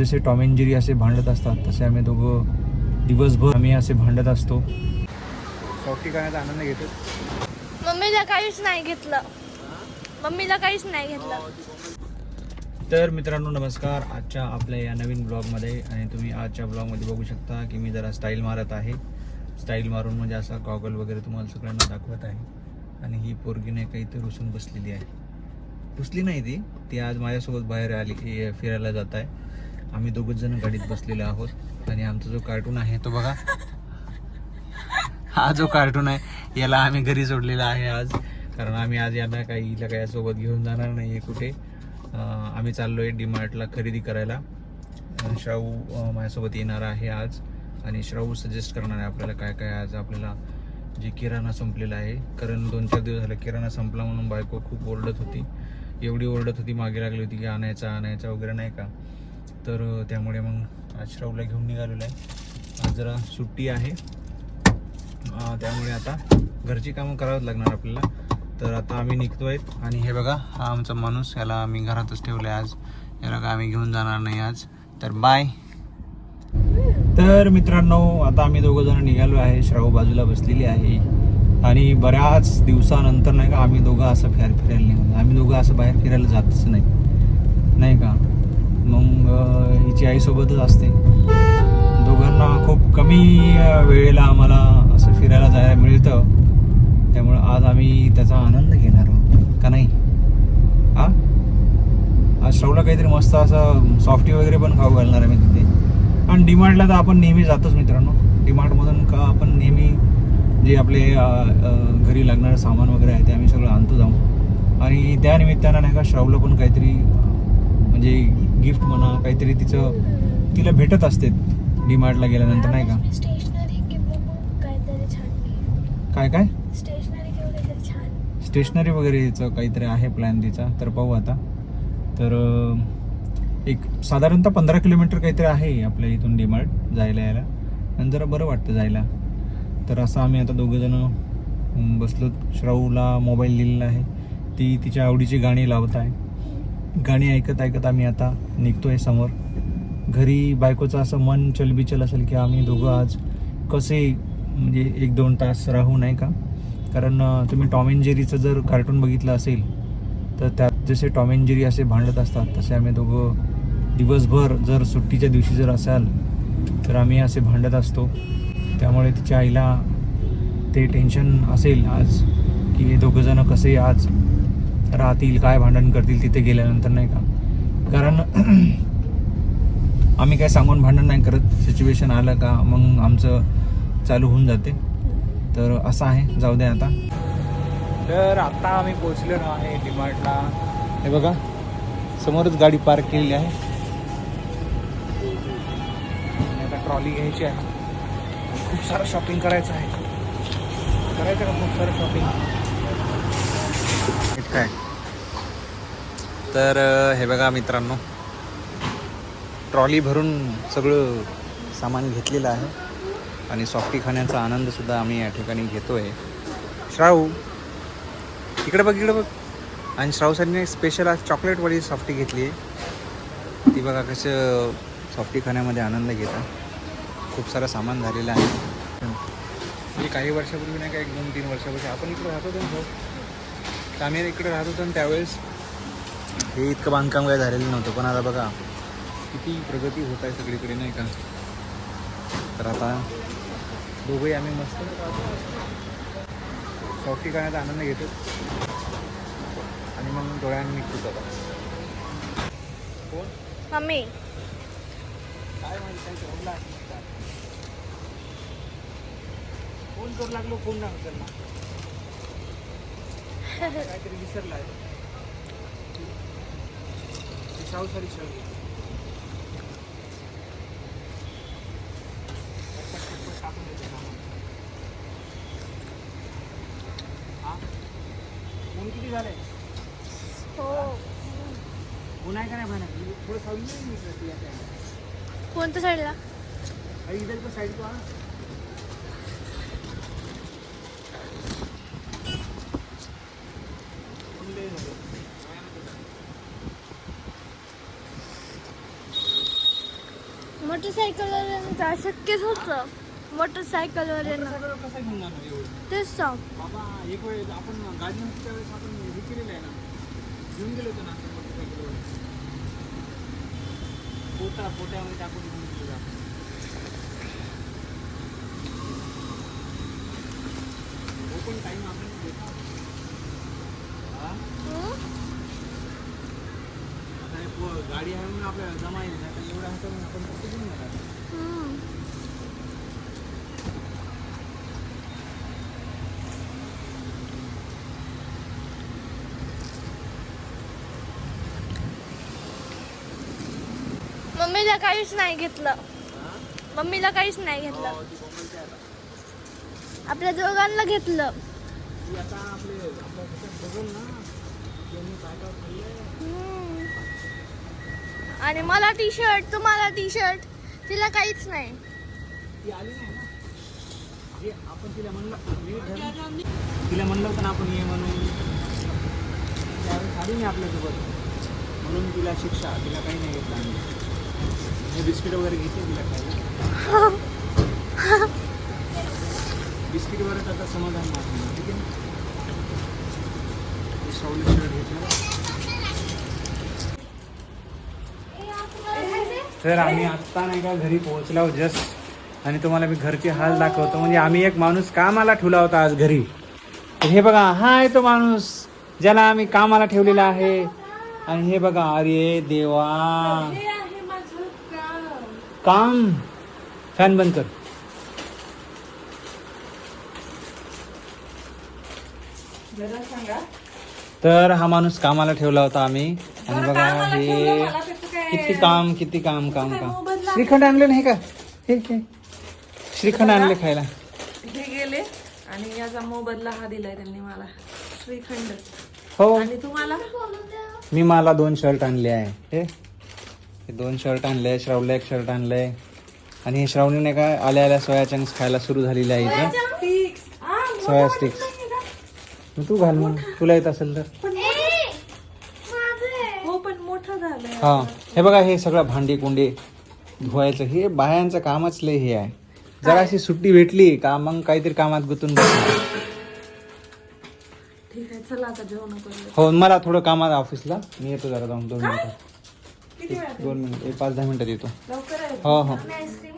जसे Tom and Jerry असे भांडत असतात तसे आम्ही दोघं दिवसभर आम्ही असे भांडत असतो. सॉफ्टी खाण्याचा आनंद घेतो मम्मीला काहीच नाही घेतलं. मम्मीला काहीच नाही घेतलं. तर मित्रांनो नमस्कार. आजच्या आपल्या या नवीन ब्लॉगमध्ये आणि तुम्ही आजच्या ब्लॉगमध्ये बघू शकता की मी जरा स्टाईल मारत आहे. स्टाईल मारून म्हणजे असा गॉगल वगैरे तुम्हाला सगळ्यांना दाखवत आहे. आणि ही पोरगीने काहीतरी रुसून बसलेली आहे. रुसली नाही ती. ती आज माझ्यासोबत बाहेर आली फिरायला जात आहे. आम्ही दोघंच जण गाडीत बसलेलो आहोत आणि आमचा जो कार्टून आहे तो बघा. हा जो कार्टून आहे याला आम्ही घरी सोडलेला आहे आज. कारण आम्ही आज यांना काही इला काही सोबत घेऊन जाणार नाही आहे कुठे आम्ही चाललो आहे डीमार्टला खरेदी करायला. श्राऊ माझ्यासोबत येणार आहे आज. आणि श्राऊ सजेस्ट करणार आहे आपल्याला काय काय आज आपल्याला जे किराणा संपलेला आहे. कारण दोन चार दिवस झाले किराणा संपला म्हणून बायको खूप ओरडत होती. एवढी ओरडत होती मागे लागली होती की आणायचा आणायचा वगैरे नाही का? तर त्यामुळे मग आज श्राऊला घेऊन निघालेलो आहे. आज जरा सुट्टी आहे. त्यामुळे आता घरची कामं करावंच लागणार आपल्याला. तर आता आम्ही निघतो आहेत. आणि हे बघा हा आमचा माणूस याला आम्ही घरातच ठेवलं आहे आज. याला का आम्ही घेऊन जाणार नाही आज. तर बाय. तर मित्रांनो आता आम्ही दोघं जण निघालो आहे. श्राऊ बाजूला बसलेली आहे. आणि बऱ्याच दिवसानंतर नाही का आम्ही दोघं असं फिरायला फिरायला निघालो आम्ही दोघं असं बाहेर फिरायला जातच नाही. नाही का? हिची आईसोबतच असते. दोघांना खूप कमी वेळेला आम्हाला असं फिरायला जायला मिळतं. त्यामुळं आज आम्ही त्याचा आनंद घेणार आहोत. का नाही? हा? आज श्रवला काहीतरी मस्त असं सॉफ्टी वगैरे पण खाऊ घालणार आहे मी तिथे. आणि डिमार्टला तर आपण नेहमी जातोच मित्रांनो. डिमार्टमधून का आपण नेहमी जे आपले घरी लागणारं सामान वगैरे आहे ते आम्ही सगळं आणतो जाऊन. आणि त्या निमित्तानं नाही का श्रावलं पण काहीतरी म्हणजे गिफ्ट म्हणा काहीतरी तिचं तिला भेटत असते. डीमार्टला गेल्यानंतर नाही का? काय काय? स्टेशनरी वगैरेचं काहीतरी आहे प्लॅन तिचा. तर पाहू आता. तर एक साधारणतः पंधरा किलोमीटर काहीतरी आहे आपल्या इथून डीमार्ट जायला यायला. आणि जरा बरं वाटतं जायला. तर असं आम्ही आता दोघं जण बसलो श्राऊला मोबाईल दिलेला आहे. ती तिच्या आवडीची गाणी लावत आहे. गाणी ऐकत ऐकत आम्ही आता निघतोय समोर. घरी बायकोचं असं मन चलबिचल असेल की आम्ही दोघं आज कसे म्हणजे एक दोन तास राहू नाही का? कारण तुम्ही टॉम अँड जेरीचं जर कार्टून बघितलं असेल तर त्यात जसे टॉम अँड जेरी असे भांडत असतात तसे आम्ही दोघं दिवसभर जर सुट्टीच्या दिवशी जर असाल तर आम्ही असे भांडत असतो. त्यामुळे तिच्या आईला ते टेन्शन असेल आज की हे दोघंजणं कसे आज राहतील काय भांडण करतील तिथे गेल्यानंतर नाही का? कारण आम्ही काय सांगून भांडण नाही करत. सिच्युएशन आलं का मग आमचं चालू होऊन जाते. तर असं आहे. जाऊ दे आता. तर आता आम्ही पोहोचलेलो आहे डिमार्टला हे बघा. समोरच गाडी पार्क केलेली आहे. आता ट्रॉली घ्यायची आहे. खूप सारं शॉपिंग करायचं आहे. करायचं का? खूप सारं शॉपिंग काय? तर हे बघा मित्रांनो. ट्रॉली भरून सगळं सामान घेतलेलं आहे. आणि सॉफ्टी खाण्याचा आनंदसुद्धा आम्ही या ठिकाणी घेतो आहे श्राऊ इकडे बघ इकडे बघ. आणि श्राऊसांनी स्पेशल आज चॉकलेटवाली सॉफ्टी घेतली आहे. ती बघा कसं सॉफ्टी खाण्यामध्ये आनंद घेतात खूप सारं सामान झालेलं आहे. म्हणजे काही वर्षापूर्वी नाही का एक दोन तीन वर्षापूर्वी आपण इकडे राहतो होतो भाऊ? आम्ही इकडे राहत होतो आणि त्यावेळेस हे इतकं बांधकाम काय झालेलं नव्हतं पण आता बघा किती प्रगती होत आहे सगळीकडे नाही का? तर आता दोघंही आम्ही मस्त. सॉफ्टी खाण्याचा आनंद घेतो. आणि मग डोळ्यांनी निघतो आता. कोण? मम्मी. काय जोडला फोन करू लागलो? फोन उचलला काहीतरी विसरला आहे. शाहू सॉरी शाहू. हा? ऊन किती झाले हो. ऊन आहे का नाही भाना थोडं सावली कोणत्या साईडला? इधर को साइड को आ. मोटरसायकलवर अशक्यच होतं मोटरसायकलवर येणं कसं घेऊन जाणार एवढं तेच सांग बाबा एक वेळेस आपण वेळेस आपण हे केलेलं आहे ना घेऊन गेलो होतो ना मोटरसायकलवर टाकून घेऊन गेलो आपण. हो पण टाइम आपण. हा? आता हे पो- गाडी आहे म्हणून आपल्याला जमा येईल नाही मम्मीला काहीच नाही घेतलं मम्मीला काहीच नाही घेतलं हो. आपल्या दोघांना घेतलं हम्म. आणि मला टी शर्ट तुम्हाला टी शर्ट तिला काहीच नाही. ती आली ना. आपण तिला म्हणलं तिला म्हणलं होतं ना आपण ये म्हणून. त्यावेळेस आली नाही आपल्यासोबत. म्हणून तिला शिक्षा तिला काही नाही घेतलं आम्ही. बिस्किट वगैरे घेते तिला खायला. बिस्किट वगैरे आता समाधान ठीक आहे? हे शर्ट घेतलं. तर आम्ही आत्ता नाही का घरी पोहोचलो जस्ट आणि तुम्हाला मी घरचे हाल दाखवतो. म्हणजे आम्ही एक माणूस कामाला ठेवला होता आज घरी. तर हे बघा हा आहे तो माणूस ज्याला आम्ही कामाला ठेवलेला आहे. आणि हे बघा अरे देवा. काम. फॅन बंद कर. तर हा माणूस कामाला ठेवला होता आम्ही. आणि बघा हे किती काम किती काम काम काम. श्रीखंड आणले नाही का? हे हे. श्रीखंड आणले खायला. हे गेले आणि याचा मोबदला हा दिलाय त्यांनी मला. श्रीखंड. हो. आणि तुम्हाला? मी मला दोन शर्ट आणले आहे. हे. हे दोन शर्ट आणले श्रावला एक शर्ट आणलंय आणि हे श्रावणीने काय आल्या आल्या सोया चंक्स खायला सुरू झालेली आहे इथं. सोया स्टिक्स. तू घाल मग. तुला येत असेल तर हो पण मोठं झालंय हा. हे बघा हे सगळं भांडी कुंडी धुवायचं हे बायांचं कामच लय हे आहे. जरा अशी सुट्टी भेटली का मग काहीतरी कामात गुंतून बसणार. ठीक आहे चला आता जेवण करूया. हो मला थोडं काम आहे ऑफिसला. मी येतो जरा जाऊन दोन मिनिटं. किती दोन मिनिट एक पाच दहा मिनिटात येतो लवकर आहे? हो हो. आईस्क्रीम